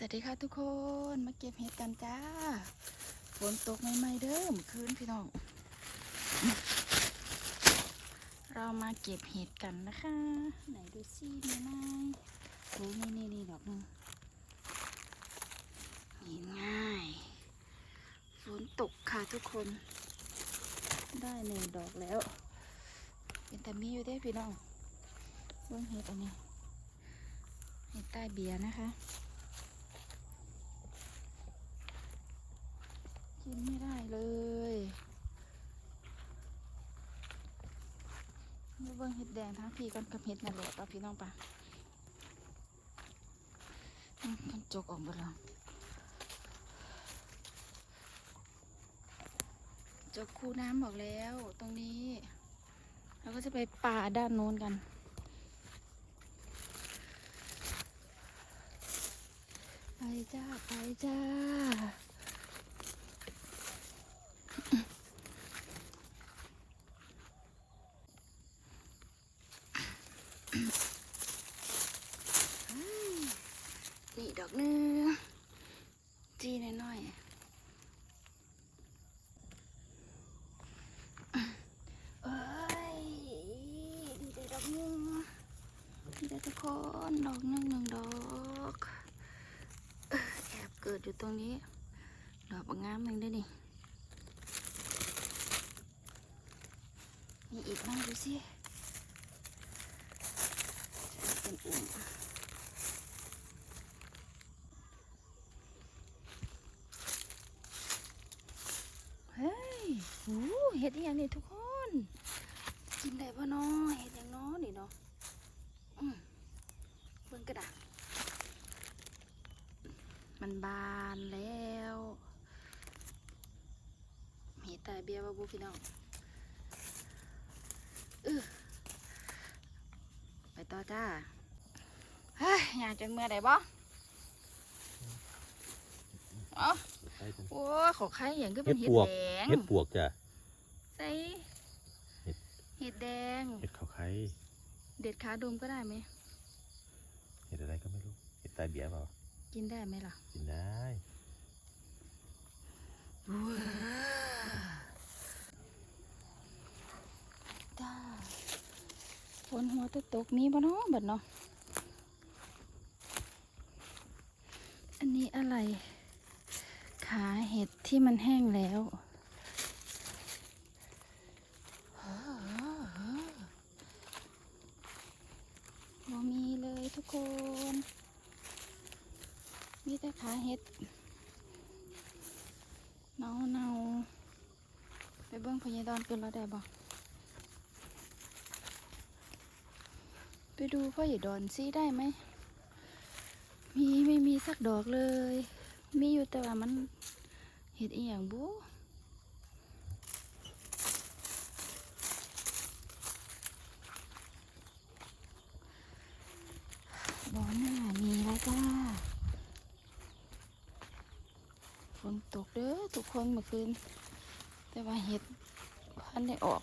สวัสดีค่ะทุกคนมาเก็บเห็ดกันจ้าฝนตกใหม่ๆเด้อเมื่อคืนพี่น้อง เรามาเก็บเห็ดกันนะคะ ไหนดูซิมีไหมโอ้นี่นี่นี่ดอกนึงนี่ง่ายฝนตกค่ะทุกคน ได้หนึ่งดอกแล้ว เป็นแต่มีอยู่ได้พี่น้องเบื้องเห็ดอันนี้เห็ดใต้เบียร์นะคะ กินไม่ได้เลยนี่เบิ้งเห็ดแดงทั้งพี่กันกับเห็ดนั่นแหละป่ะพี่น้องป่ะอืมมันจกออกหมดแล้วจกคูน้ำบอกแล้วตรงนี้ เราก็จะไปป่าด้านโน้นกัน ไปจ้า ไปจ้า นี่ดอกนึงจีน้อยๆเอ้ยดีใจดอกนึงดีใจทุกคนดอกหนึงหนึ่งดอกแอบเกิดอยู่ตรงนี้ ดอกบางงามหนึ่งด้วยนี่มี อีกบ้างดูสิเป็นอุ่มเฮ้ยโอ้เห็ดอย่างนี้ทุกคน กินได้ปะเนาะเห็ดอย่างน้อนี่เนาะเบิ่งกระดาษมันบานแล้วเห็ดตายเบียร์บาบูพี่น้องเออไป ต่อจ้าเฮ้ยอยากจะเมื่อใดบ่เอ๋อไปกันโอ้ยขอไข่อย่างก็เป็นเห็เห็ดดปวกแดงเห็ดปวกจ้ะใส่เห็ดเห็ดแดงเห็ดขาวไข่เด็ดขาดมก็ได้ไหมเห็ดอะไรก็ไม่รู้เห็ดตายเบียร์เปล่ากินได้ไหมล่ะ กินได้จ้า ฝนหัวตกตกมีบ่เนาะบัดเนาะ อันนี้อะไร ขาเห็ดที่มันแห้งแล้วบ่มีเลยทุกคน มีแต่ขาเห็ดเนาเนาไปเบิ้งพญาดอนเกินแล้วได้บ่ ไปดูพ่อใหญ่ดอนซิได้ไหม มีไม่มีสักดอกเลย มีอยู่แต่ว่ามันเห็ดอีหยังบุบอหน้ามีแล้วจ้า ฝนตกเด้อทุกคนเมื่อคืน แต่ว่าเห็ดพันได้ออก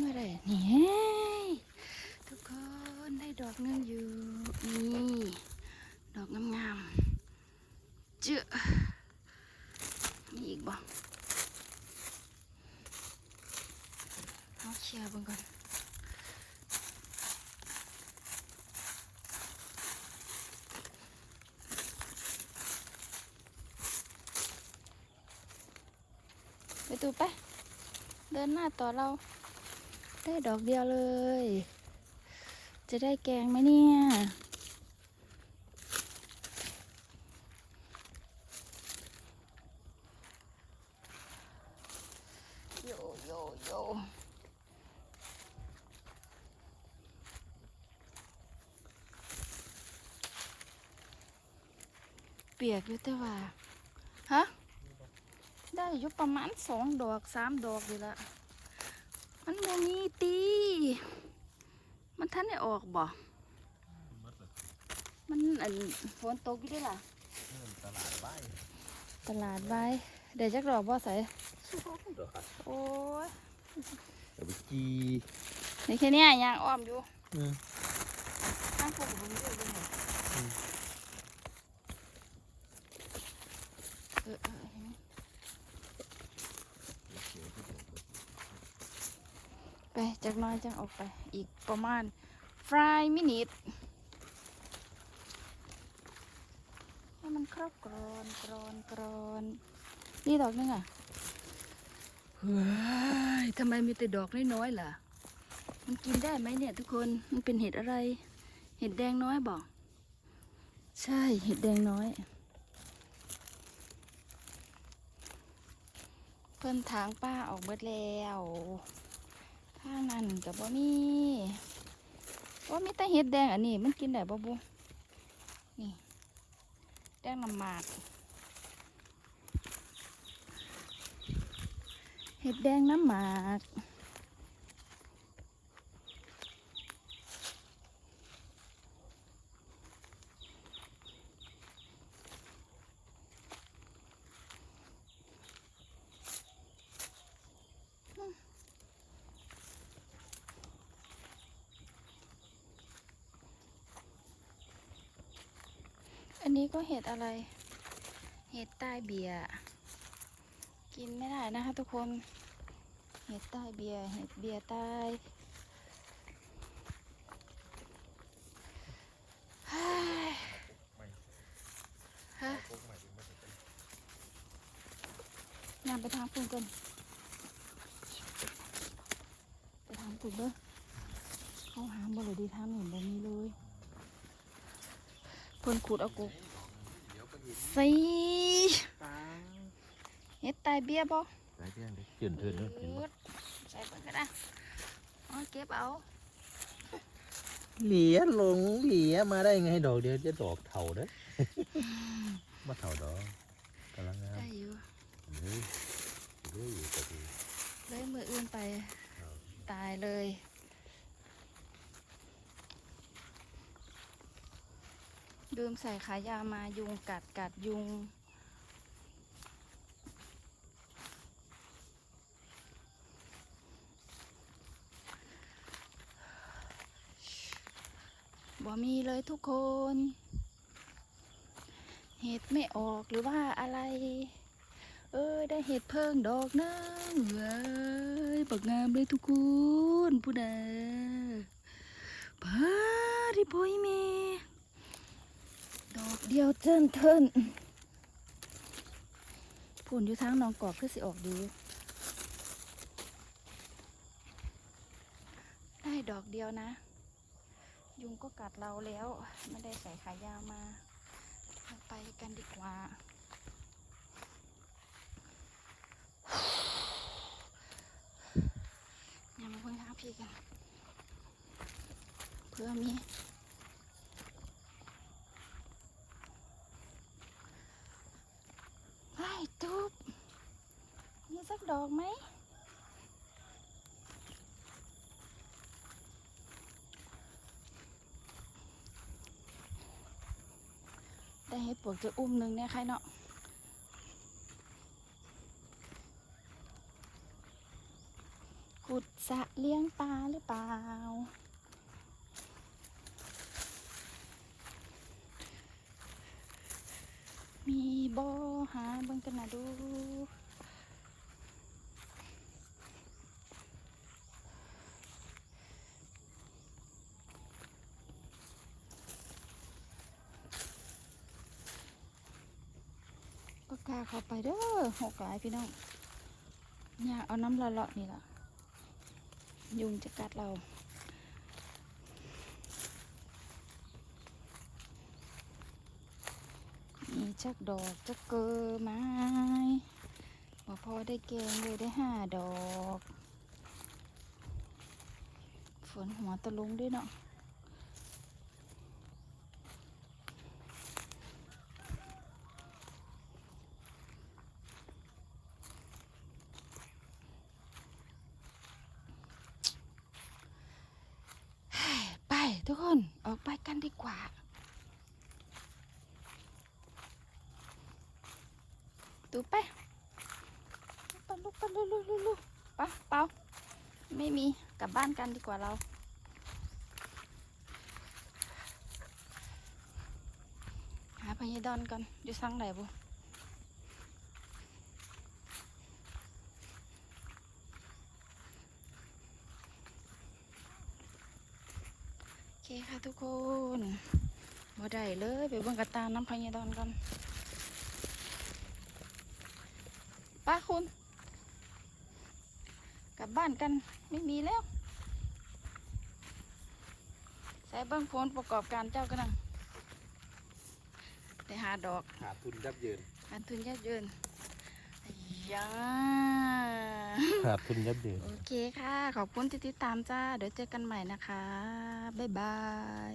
เมื่อไรนี่ทุกคนได้ดอกนึงอยู่นี่ดอกงามๆเจอมีอีกบ่เอาเคลียร์บิ่งก่อนไปดูไปเดินหน้าต่อเรา ได้ดอกเดียวเลย จะได้แกงไหมเนี่ยโยโยโยเปียกอยู่แต่ว่า ฮะ ได้อยู่ประมาณสองดอกสามดอกอยู่ละ มันบ่มีตี มันท่านได้ออกบ่ มันอันฝนตกอยู่ด้วยล่ะ ตลาดใบตลาดไว้เดี๋ยวจักดอกบ่ใส่ดอกโอ้ยเอาไปจีนี่แค่เนี้ยยางอ้อมอยู่เอืมข้างพวกผมเยอะเลยเหรอ อืม เออเออเห็น ไปจากหน้อยจังออกไป อีกประมาณฟรายมินิทให้มันครอบกรอนกรอนกรอนนี่ดอกนึงอะเฮ้ยทำไมมีแต่ดอกน้อยๆล่ะ มันกินได้ไหมเนี่ยทุกคน มันเป็นเห็ดอะไร เห็ดแดงน้อยบอก ใช่ เห็ดแดงน้อย เพิ่นทางป้าออกเบิดแล้ว ข้างนั้นกับบ่มีว่ามีแต่เห็ดแดงอันนี้มันกินได้บ่บุนี่แดงน้ำหมากเห็ดแดงน้ำหมาก นี้ก็เห็ดอะไร เห็ดใต้เบียกินไม่ได้นะคะทุกคน เห็ดใต้เบียเห็ดเบียใต้ฮ้ยฮะนำไปทางคุณกันไปทางคุณเด้อเขาหาบ่เลยดีทางหนึ่งแบบนี้เลยเพิ่นขุดเอากุก สีเฮ็ดตายเบี้ยบ่หลายเรื่องเลยเจือนเทินเนอะเห็นบ่ใส่เพิ่นก็ได้อ๋อเก็บเอาเหลียลงเหลียมาได้ไงดอกเดียวจะดอกเถาเด้อมาเถาดอกกำลังงามได้อยู่เฮ้ยเฮ้ยอยู่กับดีเลยมืออื่นไปตายเลย ลืมใส่ขายามายุงกัดกัดยุง บ่มีเลยทุกคน เห็ดไม่ออกหรือว่าอะไร เออได้เห็ดเพิ่งดอกนึงเว้ยบักงามเลยทุกคนผู้ใดพาดิพอยเม ดอกเดียวเทินเทินผลอยู่ทางนองกอกคือสิออกดี ได้ดอกเดียวนะ ยุงก็กัดเราแล้ว ไม่ได้ใส่ขายาวมา ไปกันดีกว่า อย่ามาพิ่งหาพี่กัน เพื่อมีไอ้ทุบมีสัก ดอกไหมได้ให้ปวกจะอุ้มหนึ่งเนี่ยใครเนาะขุดสะเลี้ยงปลาหรือเปล่า มีบ่อหาเบิ่งกันนะดู ก็กล้าเข้าไปเด้อหกหลายพี่น้องเนี่ยเอาน้ำละเลาะนี่ล่ะ ยุงจะกัดเรามีชักดอกจักเกอไม้บ่พอได้แกงเลยได้ห้าดอก ฝนหัวตะลุงด้วยเนาะ ดีกว่า ดูไปปลูกปลูกลูกลูกลูกปะเปล่าไม่มีกลับบ้านกันดีกว่าเราหาพญดอนกันอยู่ซังไหนบุ คค่ะทุกคนบ่ได้เลยไปเบิ่งกระตามน้ำพญดอนก่อนป้าคุณ กลับบ้านกันไม่มีแล้วใส่เบิ้งผลประกอบการเจ้ากันนะได้หาดอกขาดทุนยับเยินการทุนยัดเยินอ้ ยาขาดทุนยับเยินโอเคค่ะ ขอบคุณที่ติดตามจ้า เดี๋ยวเจอกันใหม่นะคะ บ๊ายบาย